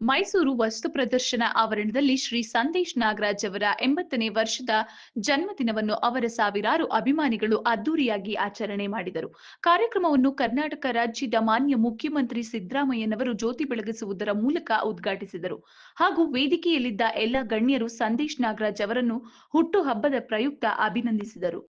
ಮೈಸೂರು ವಸ್ತು ಪ್ರದರ್ಶನ ಆವರಣದಲ್ಲಿ ಶ್ರೀ ಸಂದೇಶ್ ನಾಗರಾಜ್ ಅವರ ಎಂಬತ್ತನೇ ವರ್ಷದ ಜನ್ಮದಿನವನ್ನು ಅವರ ಸಾವಿರಾರು ಅಭಿಮಾನಿಗಳು ಅದ್ದೂರಿಯಾಗಿ ಆಚರಣೆ ಮಾಡಿದರು. ಕಾರ್ಯಕ್ರಮವನ್ನು ಕರ್ನಾಟಕ ರಾಜ್ಯದ ಮಾನ್ಯ ಮುಖ್ಯಮಂತ್ರಿ ಸಿದ್ದರಾಮಯ್ಯನವರು ಜ್ಯೋತಿ ಬೆಳಗಿಸುವುದರ ಮೂಲಕ ಉದ್ಘಾಟಿಸಿದರು. ಹಾಗೂ ವೇದಿಕೆಯಲ್ಲಿದ್ದ ಎಲ್ಲ ಗಣ್ಯರು ಸಂದೇಶ್ ನಾಗರಾಜ್ ಅವರನ್ನು ಹುಟ್ಟುಹಬ್ಬದ ಪ್ರಯುಕ್ತ ಅಭಿನಂದಿಸಿದರು.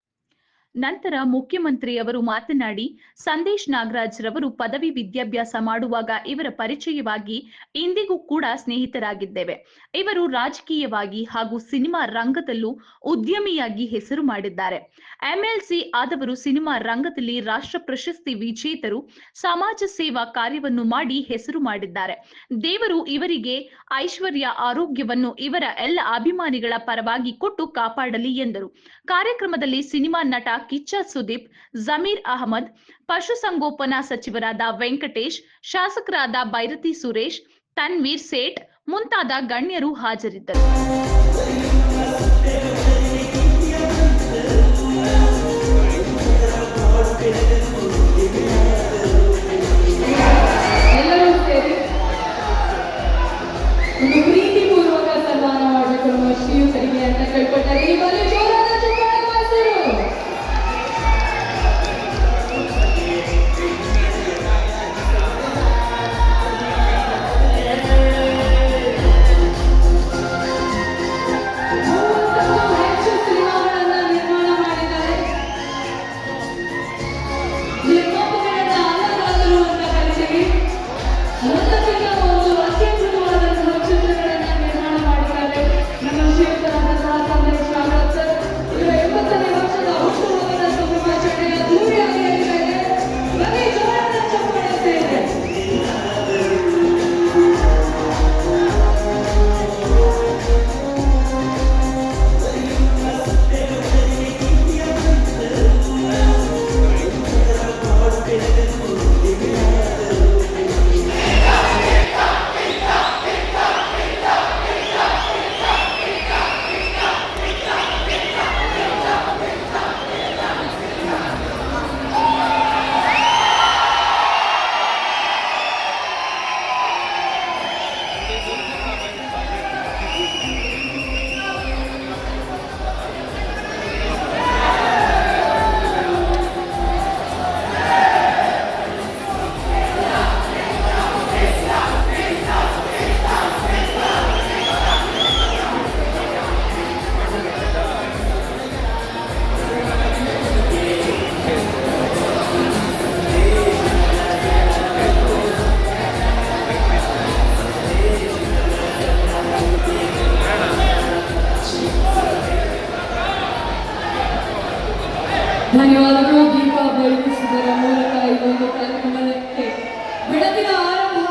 ನಂತರ ಮುಖ್ಯಮಂತ್ರಿ ಅವರು ಮಾತನಾಡಿ, ಸಂದೇಶ್ ನಾಗರಾಜ್ ರವರು ಪದವಿ ವಿದ್ಯಾಭ್ಯಾಸ ಮಾಡುವಾಗ ಇವರ ಪರಿಚಯವಾಗಿ ಇಂದಿಗೂ ಕೂಡ ಸ್ನೇಹಿತರಾಗಿದ್ದೇವೆ. ಇವರು ರಾಜಕೀಯವಾಗಿ ಹಾಗೂ ಸಿನಿಮಾ ರಂಗದಲ್ಲೂ ಉದ್ಯಮಿಯಾಗಿ ಹೆಸರು ಮಾಡಿದ್ದಾರೆ. ಎಂಎಲ್ಸಿ ಆದವರು ಸಿನಿಮಾ ರಂಗದಲ್ಲಿ ರಾಷ್ಟ್ರ ಪ್ರಶಸ್ತಿ ವಿಜೇತರು, ಸಮಾಜ ಸೇವಾ ಕಾರ್ಯವನ್ನು ಮಾಡಿ ಹೆಸರು ಮಾಡಿದ್ದಾರೆ. ದೇವರು ಇವರಿಗೆ ಐಶ್ವರ್ಯ ಆರೋಗ್ಯವನ್ನು ಇವರ ಎಲ್ಲ ಅಭಿಮಾನಿಗಳ ಪರವಾಗಿ ಕೊಟ್ಟು ಕಾಪಾಡಲಿ ಎಂದರು. ಕಾರ್ಯಕ್ರಮದಲ್ಲಿ ಸಿನಿಮಾ ನಟ ಕಿಚ್ಚ ಸುದೀಪ್, ಜಮೀರ್ ಅಹಮದ್ ಪಶುಸಂಗೋಪನಾ ಸಚಿವರಾದ ವೆಂಕಟೇಶ್, ಶಾಸಕರಾದ ಬೈರತಿ ಸುರೇಶ್, ತನ್ವೀರ್ ಸೇಠ್ ಮುಂತಾದ ಗಣ್ಯರು ಹಾಜರಿದ್ದರು. ಧನ್ಯವಾದಗಳು ದೀಪ ಬೆಳಗಿಸುವುದರ ಮೂಲಕ ಇದೊಂದು ಕಾರ್ಯಕ್ರಮಕ್ಕೆ. ಬೆಳಕಿನ ಆರಂಭ